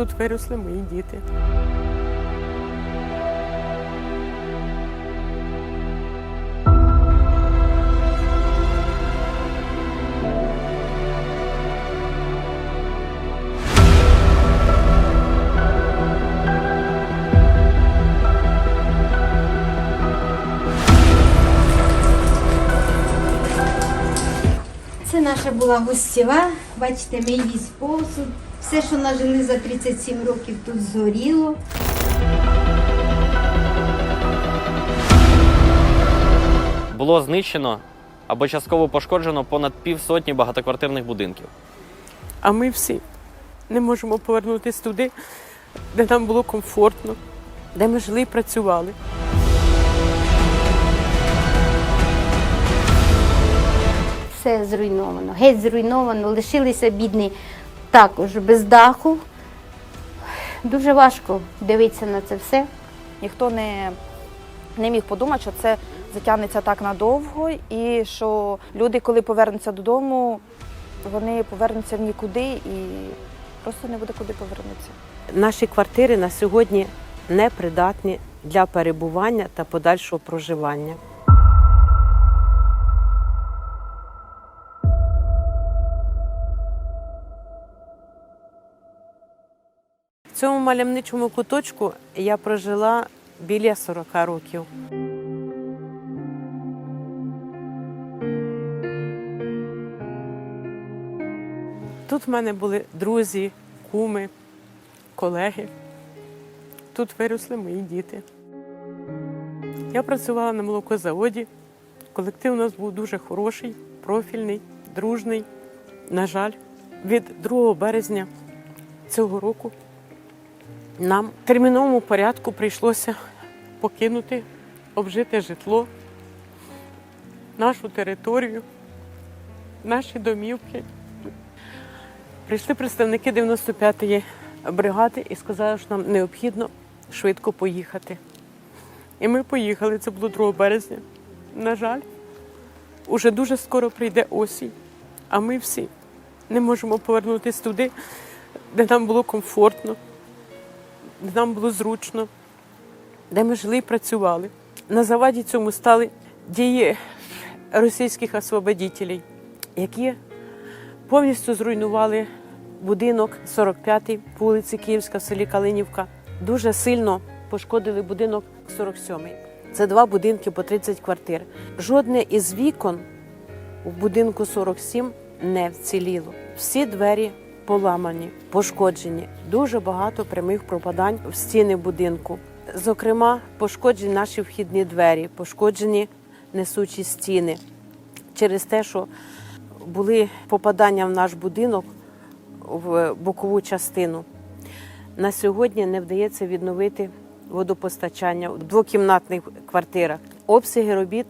Тут виросли мої діти. Це наша була гостєва. Бачите, мій віз посуд. Все, що нажили за 37 років, тут згоріло. Було знищено або частково пошкоджено понад півсотні багатоквартирних будинків. А ми всі не можемо повернутися туди, де нам було комфортно, де ми жили і працювали. Все зруйновано, геть зруйновано, лишилися бідні також без даху. Дуже важко дивитися на це все. Ніхто не, не міг подумати, що це затягнеться так надовго, і що люди, коли повернуться додому, вони повернуться в нікуди і просто не буде куди повернутися. Наші квартири на сьогодні непридатні для перебування та подальшого проживання. Цьому мальовничому куточку я прожила біля 40 років. Тут в мене були друзі, куми, колеги. Тут виросли мої діти. Я працювала на молокозаводі. Колектив у нас був дуже хороший, профільний, дружний. На жаль, від 2 березня цього року нам в терміновому порядку прийшлося покинути обжите житло, нашу територію, наші домівки. Прийшли представники 95-ї бригади і сказали, що нам необхідно швидко поїхати. І ми поїхали, це було 2 березня. На жаль, уже дуже скоро прийде осінь, а ми всі не можемо повернутися туди, де нам було комфортно, де нам було зручно, де ми жили і працювали. На заваді цьому стали дії російських освободітелів, які повністю зруйнували будинок 45-й по вулиці Київська в селі Калинівка. Дуже сильно пошкодили будинок 47-й. Це два будинки по 30 квартир. Жодне із вікон у будинку 47 не вціліло. Всі двері поламані, пошкоджені. Дуже багато прямих пропадань в стіни будинку. Зокрема, пошкоджені наші вхідні двері, пошкоджені несучі стіни через те, що були попадання в наш будинок в бокову частину. На сьогодні не вдається відновити водопостачання в двокімнатних квартирах. Обсяги робіт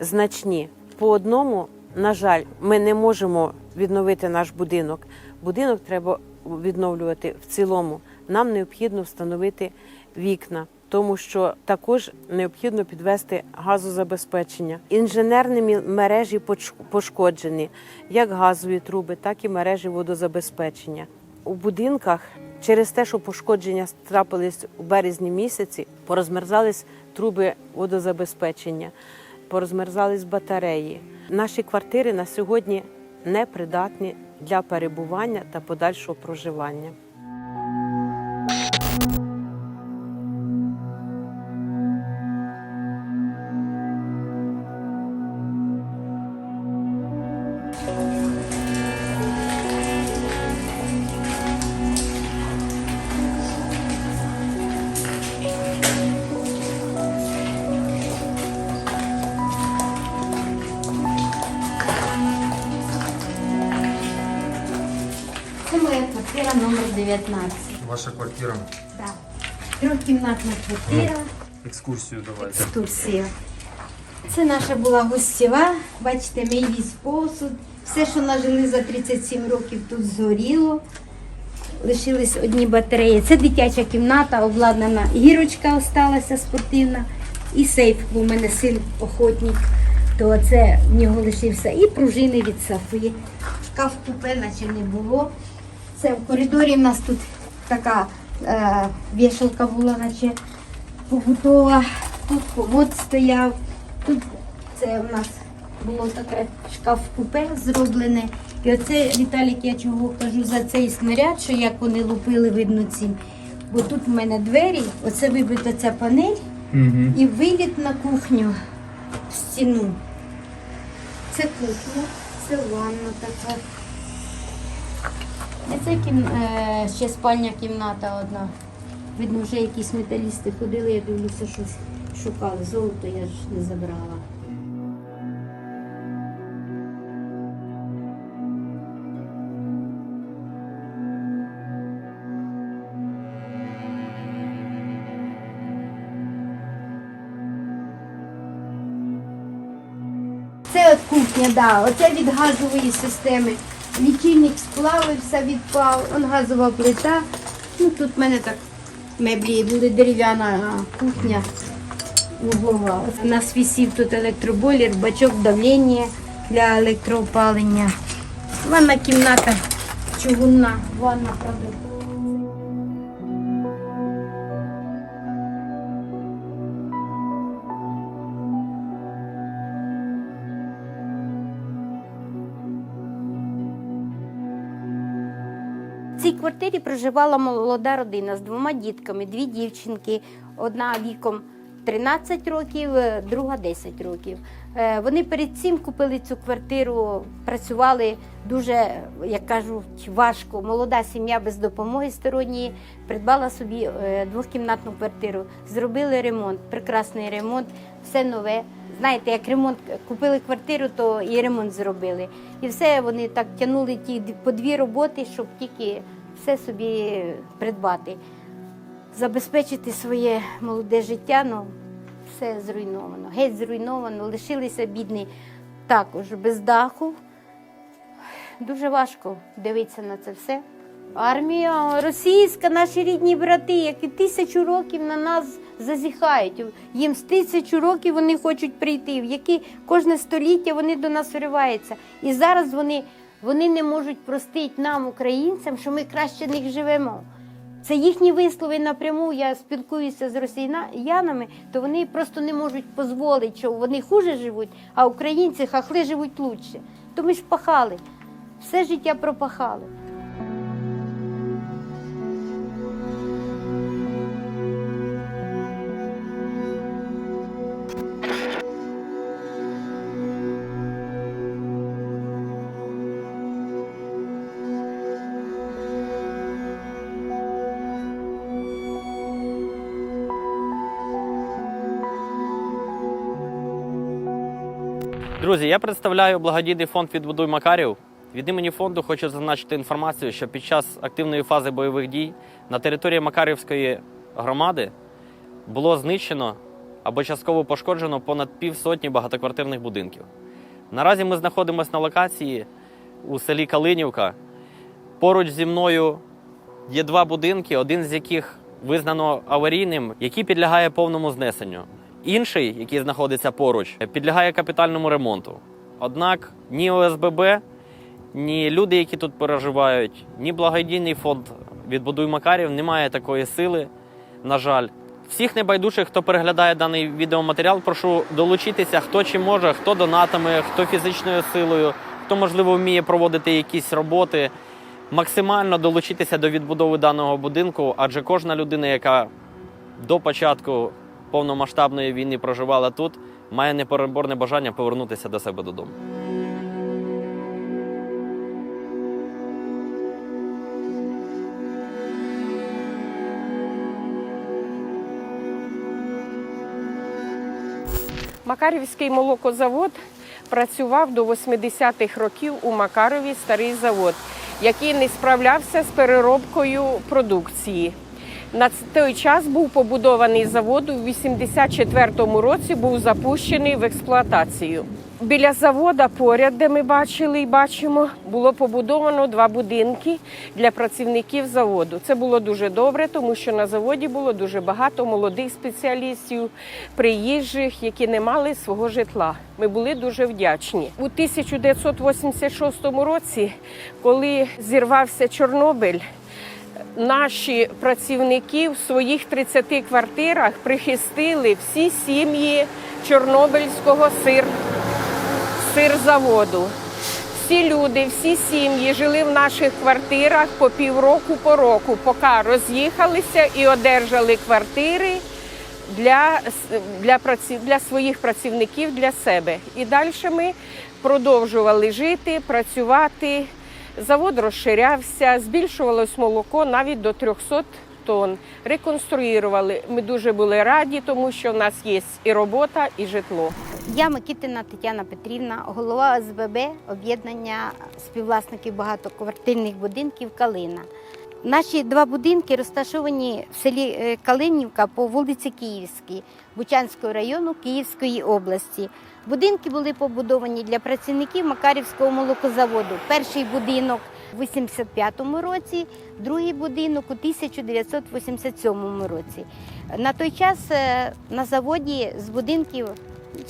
значні. По одному, на жаль, ми не можемо відновити наш будинок. Будинок треба відновлювати в цілому. Нам необхідно встановити вікна, тому що також необхідно підвести газозабезпечення. Інженерні мережі пошкоджені, як газові труби, так і мережі водозабезпечення. У будинках через те, що пошкодження трапились у березні місяці, порозмерзались труби водозабезпечення, порозмерзались батареї. Наші квартири на сьогодні непридатні для перебування та подальшого проживання. Квартира номер 19. Ваша квартира. Так. Трьохкімнатна квартира, Екскурсію давайте. екскурсія. Це наша була гостєва. Бачите, мій віз посуд. Все, що нажили за 37 років, тут згоріло. Лишились одні батареї. Це дитяча кімната, обладнана. Гірочка осталася спортивна і сейф, бо в мене син охотник. То це в нього лишився. І пружини від Сафи. Шкаф купе, наче не було. Це в коридорі в нас тут така е, вішалка була, наче побутова. Тут комод стояв. Тут це у нас було таке шкаф-купе зроблене. І оце, Віталік, я чого кажу за цей снаряд, що як вони лупили, видно цим. Бо тут в мене двері, оце вибита ця панель Угу. і виліт на кухню в стіну. Це кухня, це ванна така. І це кім... е, ще спальня кімната одна. Видно, вже якісь металісти ходили, я дивлюся, щось шукали. Золото я ж не забрала. Це от кухня, да. Оце від газової системи. Лічильник сплавився, відпав, он газова плита. Ну тут в мене так меблі були дерев'яна кухня вуглова. У нас висів тут електробойлер, бачок давлення для електроопалення. Ванна кімната чугунна, ванна, правда. Цій квартирі проживала молода родина з двома дітками, дві дівчинки, одна віком 13 років, е, друга 10 років. Е, Вони перед цим купили цю квартиру, працювали дуже, як кажуть, важко. Молода сім'я без допомоги сторонньої придбала собі е, двохкімнатну квартиру, зробили ремонт, прекрасний ремонт, все нове. Знаєте, як ремонт купили квартиру, то і ремонт зробили. І все вони так тягнули ті по дві роботи, щоб тільки все собі придбати. Забезпечити своє молоде життя, ну все зруйновано. Геть зруйновано, лишилися бідні також без даху. Дуже важко дивитися на це все. Армія російська, наші рідні брати, які тисячу років на нас зазіхають. Їм з тисячу років вони хочуть прийти, в які кожне століття вони до нас вириваються. І зараз вони, вони не можуть простити нам, українцям, що ми краще них живемо. Це їхні вислови напряму. Я спілкуюся з росіянами, то вони просто не можуть дозволити, що вони хуже живуть, а українці хахли живуть лучше. То ми ж пахали, все життя пропахали. Друзі, я представляю благодійний фонд «Відбудуй Макарів. Від імені фонду хочу зазначити інформацію, що під час активної фази бойових дій на території Макарівської громади було знищено або частково пошкоджено понад півсотні багатоквартирних будинків. Наразі ми знаходимося на локації у селі Калинівка. Поруч зі мною є два будинки, один з яких визнано аварійним, який підлягає повному знесенню. Інший, який знаходиться поруч, підлягає капітальному ремонту. Однак ні ОСББ, ні люди, які тут проживають, ні благодійний фонд Відбудуй Макарів не має такої сили, на жаль. Всіх небайдужих, хто переглядає даний відеоматеріал, прошу долучитися, хто чи може, хто донатами, хто фізичною силою, хто, можливо, вміє проводити якісь роботи. Максимально долучитися до відбудови даного будинку, адже кожна людина, яка до початку повномасштабної війни проживала тут, має непереборне бажання повернутися до себе додому. Макарівський молокозавод працював до 80-х років у Макарові старий завод, який не справлявся з переробкою продукції. На той час був побудований завод у 84-му році був запущений в експлуатацію. Біля завода, поряд, де ми бачили і бачимо, було побудовано два будинки для працівників заводу. Це було дуже добре, тому що на заводі було дуже багато молодих спеціалістів, приїжджих, які не мали свого житла. Ми були дуже вдячні. У 1986 році, коли зірвався Чорнобиль, наші працівники в своїх 30 квартирах прихистили всі сім'ї Чорнобильського сир, сирзаводу. Всі люди, всі сім'ї жили в наших квартирах по півроку по року, поки роз'їхалися і одержали квартири для, для, праці, для своїх працівників, для себе. І далі ми продовжували жити, працювати. Завод розширявся, збільшувалось молоко навіть до 300 тонн. Реконструювали. Ми дуже були раді, тому що в нас є і робота, і житло. Я Микитина Тетяна Петрівна, голова СББ об'єднання співвласників багатоквартирних будинків Калина. Наші два будинки розташовані в селі е, Калинівка по вулиці Київській Бучанського району Київської області. Будинки були побудовані для працівників Макарівського молокозаводу. Перший будинок у 85-му році, другий будинок у 1987 році. На той час е, на заводі з будинків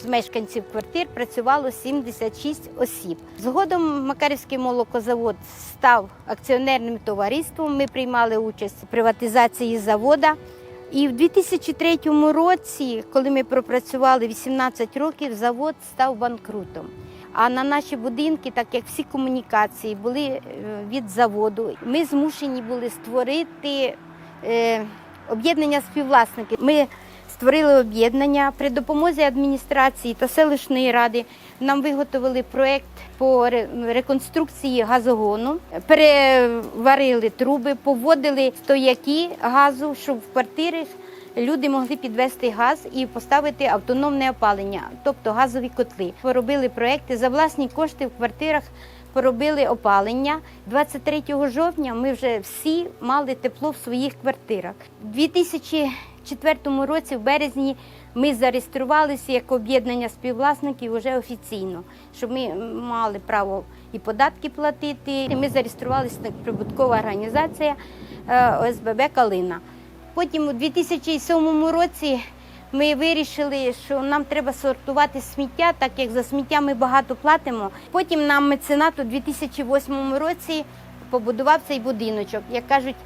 з мешканців квартир працювало 76 осіб. Згодом Макарівський молокозавод став акціонерним товариством. Ми приймали участь у приватизації завода. І в 2003 році, коли ми пропрацювали 18 років, завод став банкрутом. А на наші будинки, так як всі комунікації були е, від заводу, ми змушені були створити е, об'єднання співвласників. Ми створили об'єднання при допомозі адміністрації та селищної ради. Нам виготовили проєкт по реконструкції газогону, переварили труби, поводили стояки газу, щоб в квартирах люди могли підвести газ і поставити автономне опалення, тобто газові котли. Поробили проекти за власні кошти в квартирах. Поробили опалення 23 жовтня. Ми вже всі мали тепло в своїх квартирах. У 2004 році, в березні, ми зареєструвалися як об'єднання співвласників вже офіційно, щоб ми мали право і податки платити. І Ми зареєструвалися як прибуткова організація е, ОСББ Калина. Потім у 2007 році ми вирішили, що нам треба сортувати сміття, так як за сміття ми багато платимо. Потім нам меценат у 2008 році побудував цей будиночок. Як кажуть,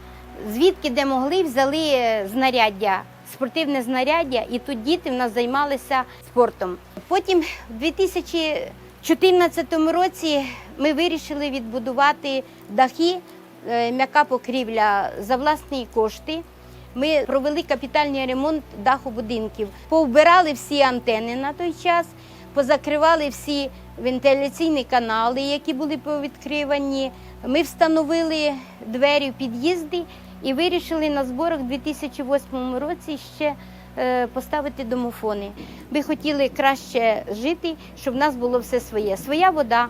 звідки де могли, взяли е, знаряддя, спортивне знаряддя, і тут діти в нас займалися спортом. Потім в 2014 році ми вирішили відбудувати дахи, е, м'яка покрівля за власні кошти. Ми провели капітальний ремонт даху будинків, повбирали всі антени на той час, позакривали всі вентиляційні канали, які були повідкривані. Ми встановили двері в під'їзди і вирішили на зборах у 2008 році ще е, поставити домофони. Ми хотіли краще жити, щоб в нас було все своє. Своя вода,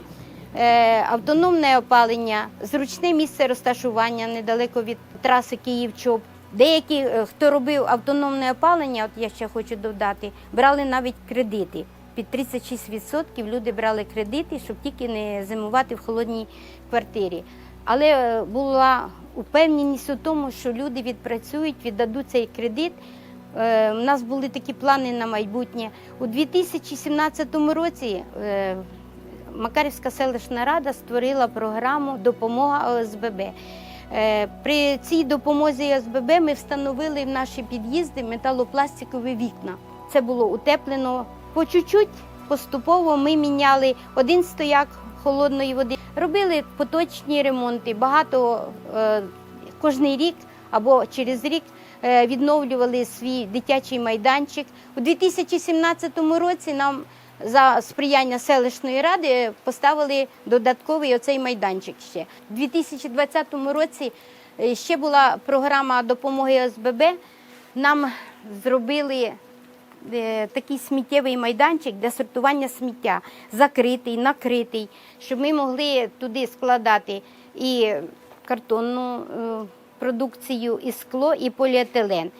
е, автономне опалення, зручне місце розташування недалеко від траси Київ-Чоп. Деякі, е, хто робив автономне опалення, от я ще хочу додати, брали навіть кредити. Під 36% люди брали кредити, щоб тільки не зимувати в холодній квартирі. Але е, була упевненість у тому, що люди відпрацюють, віддадуть цей кредит. Е, У нас були такі плани на майбутнє. У 2017 році е, Макарівська селищна рада створила програму Допомога ОСББ. Е, При цій допомозі ОСББ ми встановили в наші під'їзди металопластикові вікна. Це було утеплено по чуть-чуть, поступово ми міняли один стояк холодної води, робили поточні ремонти. Багато е, кожний рік або через рік е, відновлювали свій дитячий майданчик. У 2017 році нам за сприяння селищної ради поставили додатковий оцей майданчик ще. У 2020 році е, ще була програма допомоги ОСББ. Нам зробили такий сміттєвий майданчик для сортування сміття, закритий, накритий, щоб ми могли туди складати і картонну е, продукцію, і скло, і поліетилен.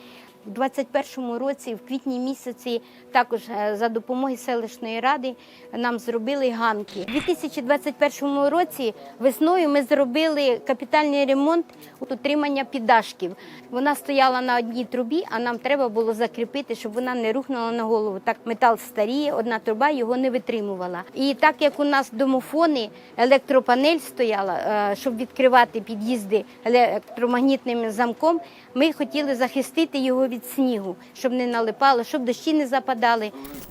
У 21-му році, в квітні місяці, також е, за допомогою селищної ради нам зробили ганки. У 2021 році весною ми зробили капітальний ремонт утримання піддашків. Вона стояла на одній трубі, а нам треба було закріпити, щоб вона не рухнула на голову. Так метал старіє, одна труба його не витримувала. І так як у нас домофони, електропанель стояла, е, щоб відкривати під'їзди електромагнітним замком, ми хотіли захистити його від снігу, щоб не налипало, щоб дощі не западали.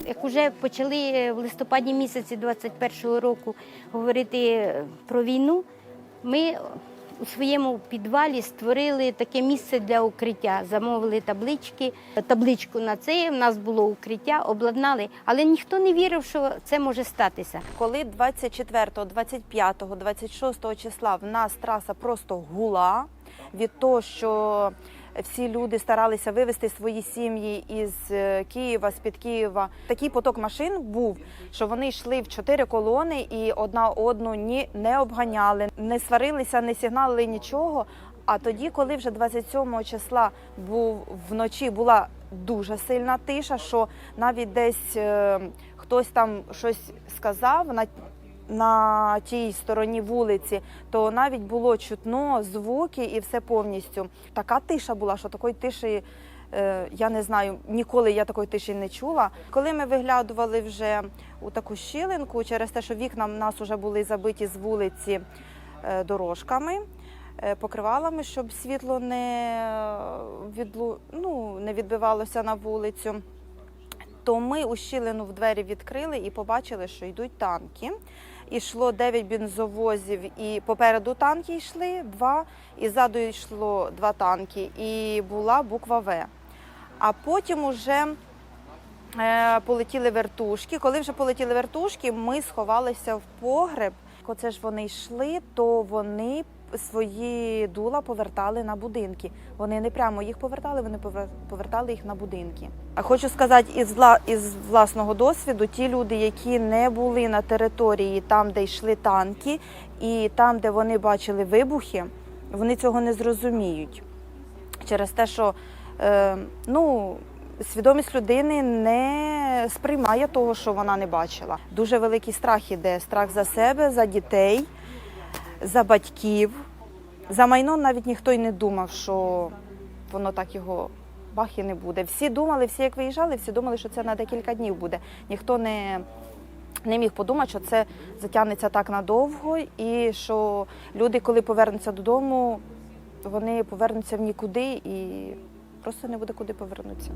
Як вже почали е, в листопаді місяці 21-го року говорити е, про війну, ми у своєму підвалі створили таке місце для укриття. Замовили таблички, табличку на це. В нас було укриття, обладнали, але ніхто не вірив, що це може статися. Коли 24, 25, 26 числа в нас траса просто гула від того, що всі люди старалися вивезти свої сім'ї із е, Києва, з-під Києва. Такий поток машин був, що вони йшли в чотири колони і одна одну ні не обганяли, не сварилися, не сигналили нічого. А тоді, коли вже 27 числа був вночі, була дуже сильна тиша, що навіть десь е, хтось там щось сказав на, на тій стороні вулиці, то навіть було чутно звуки і все повністю. Така тиша була, що такої тиші. е, Я не знаю, ніколи я такої тиші не чула. Коли ми виглядували вже у таку щілинку, через те, що вікна в нас вже були забиті з вулиці е, дорожками, е, покривалами, щоб світло не, відлу... ну, не відбивалося на вулицю, то ми у щілину в двері відкрили і побачили, що йдуть танки. Ішло 9 бензовозів, і попереду танки йшли два, і ззаду йшло два танки, і була буква В. А потім уже е, полетіли вертушки. Коли вже полетіли вертушки, ми сховалися в погреб. Оце ж вони йшли, то вони свої дула повертали на будинки. Вони не прямо їх повертали, вони повер- повертали їх на будинки. А хочу сказати із вла із власного досвіду, ті люди, які не були на території там, де йшли танки, і там, де вони бачили вибухи, вони цього не зрозуміють. Через те, що е, ну, свідомість людини не сприймає того, що вона не бачила. Дуже великий страх іде. Страх за себе, за дітей, за батьків. За майно навіть ніхто й не думав, що воно так його бах і не буде. Всі думали, всі як виїжджали, всі думали, що це на декілька днів буде. Ніхто не, не міг подумати, що це затягнеться так надовго, і що люди, коли повернуться додому, вони повернуться в нікуди і просто не буде куди повернутися.